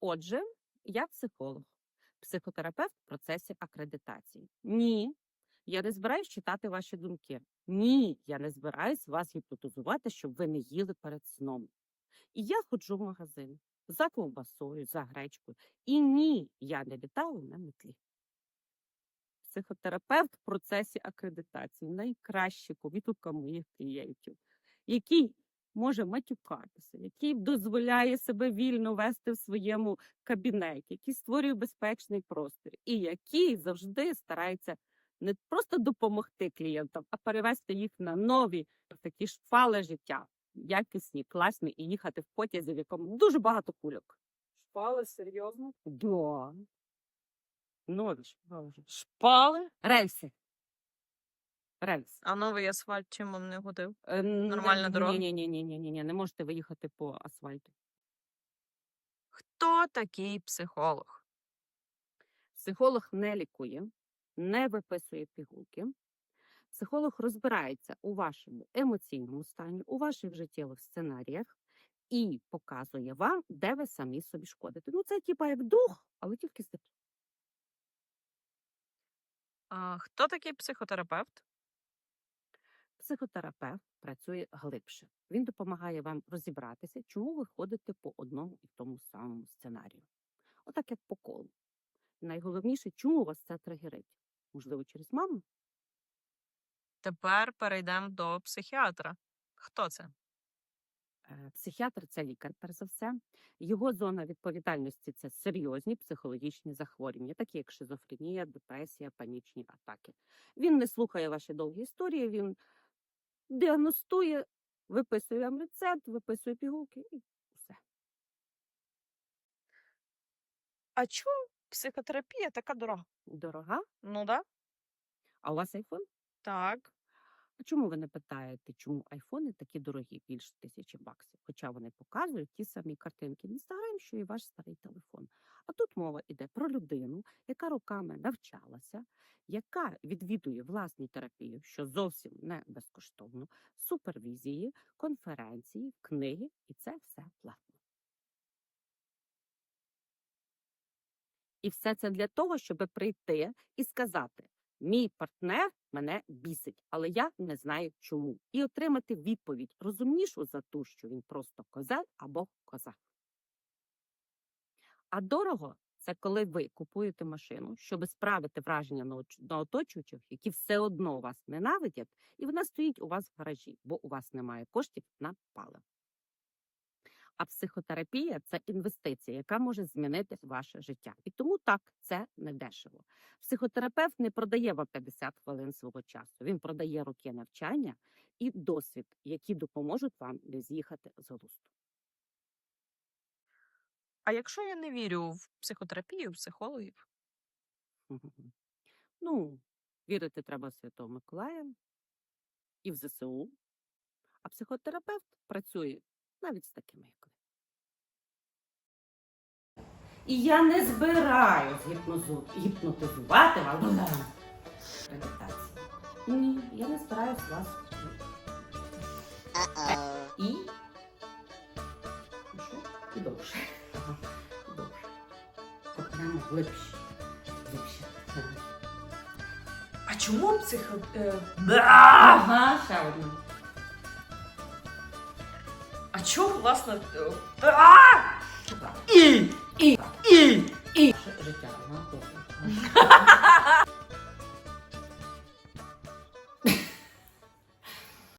Отже, я психолог, психотерапевт в процесі акредитації. Ні, я не збираюсь читати ваші думки. Ні, я не збираюсь вас гіпнотизувати, щоб ви не їли перед сном. І я ходжу в магазин за ковбасою, за гречкою. І ні, я не літаю на метлі. Психотерапевт в процесі акредитації найкращий повітка моїх клієнтів, який може матюкатися, який дозволяє себе вільно вести в своєму кабінеті, який створює безпечний простір, і який завжди старається не просто допомогти клієнтам, а перевести їх на нові такі шпали життя, якісні, класні, і їхати в потязі, в якому дуже багато кульок. Шпали, серйозно? Да. Нові шпали. Шпали? Рельси. Рельс. А новий асфальт чим вам не годив? Е, Нормальна дорога? Ні, ні, ні, ні, ні, ні, не можете виїхати по асфальту. Хто такий психолог? Психолог не лікує, не виписує пігулки. Психолог розбирається у вашому емоційному стані, у ваших життєвих сценаріях і показує вам, де ви самі собі шкодите. Ну, це типа як дух, але тільки з. А, хто такий психотерапевт? Психотерапевт працює глибше. Він допомагає вам розібратися, чому ви ходите по одному і тому самому сценарію. Отак, як по колу. Найголовніше, чому вас це тригерить? Можливо, через маму? Тепер перейдемо до психіатра. Хто це? Е, Психіатр це лікар, перш за все. Його зона відповідальності це серйозні психологічні захворювання, такі як шизофренія, депресія, панічні атаки. Він не слухає ваші довгі історії, він діагностує, виписує вам рецепт, виписує пігулки і все. А чому психотерапія така дорога? Дорога. Ну да. А у вас айфон? Так. А чому ви не питаєте, чому айфони такі дорогі, більше тисячі баксів? Хоча вони показують ті самі картинки в інстаграм, що і ваш старий телефон. А тут мова йде про людину, яка роками навчалася, яка відвідує власну терапію, що зовсім не безкоштовно, супервізії, конференції, книги, і це все платно. І все це для того, щоб прийти і сказати: мій партнер мене бісить, але я не знаю чому. І отримати відповідь розумнішу за ту, що він просто козел або коза. А дорого це коли ви купуєте машину, щоб справити враження на оточуючих, які все одно вас ненавидять, і вона стоїть у вас в гаражі, бо у вас немає коштів на паливо. А психотерапія це інвестиція, яка може змінити ваше життя. І тому так це не дешево. Психотерапевт не продає вам 50 хвилин свого часу. Він продає роки навчання і досвід, які допоможуть вам не з'їхати з глузду. А якщо я не вірю в психотерапію, в психологів? Ну, вірити треба в Святого Миколая і в ЗСУ. А психотерапевт працює навіть з такими, як ви. І я не збираюсь гіпнозу... гіпнотизувати вас до. Ні, я не збираюсь вас. І. І що? І довше. Ага, довше. Окремо глибше. Глибше. А чому психо... Ага, ще одну. А чому, власне... І, і, і, і. Життя, добре.